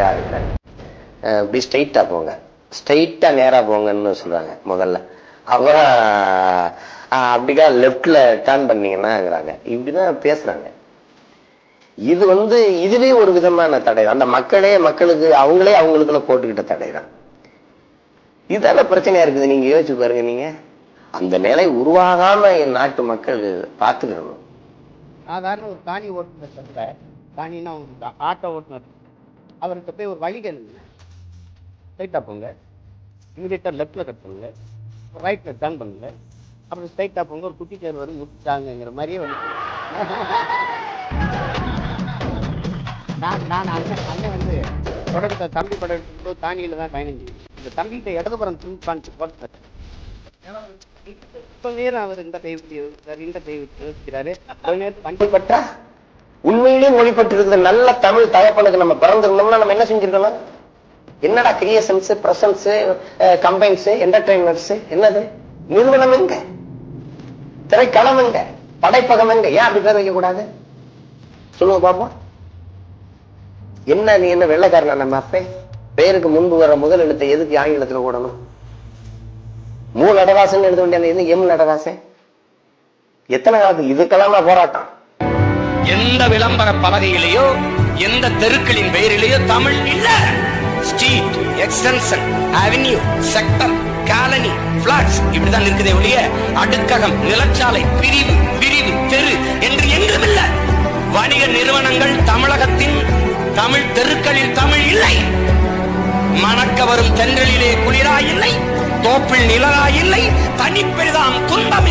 யாரும் இல்லை? இப்படி ஸ்ட்ரைட்டாக போங்க. ஸ்ட்ரைட்டாக நேராக போங்கன்னு சொல்கிறாங்க முதல்ல. அப்புறம் அப்படிக்கா லெஃப்டில் டேர்ன் பண்ணீங்கன்னாங்கிறாங்க. இப்படி தான் பேசுகிறாங்க இது வந்து இதுவே ஒரு விதமான தடை. அந்த மக்களே மக்களுக்கு அவங்களே அவங்களுக்குள்ள போட்டுக்கிட்ட தடை தான். இதான பிரச்சனையா இருக்குது நீங்க யோசிச்சு பாருங்க நீங்க. அந்த நிலை உருவாகாம என் நாட்டு மக்கள் பார்த்துக்கணும். சாதாரண ஒரு காணி ஓட்டுநர் சொல்ற காணின்னா ஆட்டோ ஓட்டுநர் அவர்கிட்ட போய் ஒரு வழிகள் ஸ்ட்ரைட்டாக போங்க இமீடியட்டாக லெஃப்டில் கட் பண்ணுங்க ரைட்டில் டர்ன் பண்ணுங்க அப்புறம் ஸ்ட்ரைட்டாக போங்க ஒரு குட்டி தேர் வரும் முடிச்சாங்கங்கிற மாதிரியே வந்து நான் நான் அண்ணன் அண்ணன் வந்து தொடர்ந்த தம்பி படம் எடுத்துக்கிட்டோ தானியில் தான் பயணம் இந்த தம்பிகிட்ட இடதுபுறம் திரும்பி காமிச்சு போட்டு இப்போ நேரம் அவர் இந்த தெய்வத்தை விட்டு இந்த தெய்வத்தை யோசிக்கிறாரு கொஞ்ச நேரம் வண்டி உண்மையிலேயே மொழிப்பட்டு இருக்கிற நல்ல தமிழ் தகப்பனுக்கு நம்ம பிறந்திருந்தோம்னா நம்ம என்ன செஞ்சிருக்கலாம் என்னடா கிரியேஷன்ஸ் பிரசன்ஸ் கம்பைன்ஸ் என்டர்டைன்மெண்ட்ஸ் என்னது? நிறுவனம் எங்க? திரைக்களம் எங்க? படைப்பகம் எங்க? ஏன் அப்படி பேர் வைக்க கூடாது சொல்லுங்க பாப்போம். என்ன நீ என்ன வெள்ளைக்காரனா நம்ம அப்பே? பேருக்கு முன்பு வர முதல் எழுத்தை எதுக்கு ஆங்கிலத்துல ஓடணும் மூ நடராசன் எழுத வேண்டிய எம் நடராசன்? எத்தனை காலத்துக்கு இதுக்கெல்லாம் போராட்டம்? எந்த விளம்பர பலகையிலேயோ எந்த தெருக்களின் பெயரிலேயோ தமிழ் இல்ல. Street extension avenue sector colony flats இப்படிதான் இருக்குதே ஒழிய அடுக்ககம் நிலச்சாலை பிரிவு பிரிவு தெரு என்று எங்கும் இல்ல. வணிக நிறுவனங்கள் தமிழகத்தின் தமிழ் தெருக்களில் தமிழ் இல்லை. மணக்க வரும் தென்றலிலே குளிரா இல்லை. தோப்பில் நிழலா இல்லை. தனிப்பெரிதாம் துன்பம்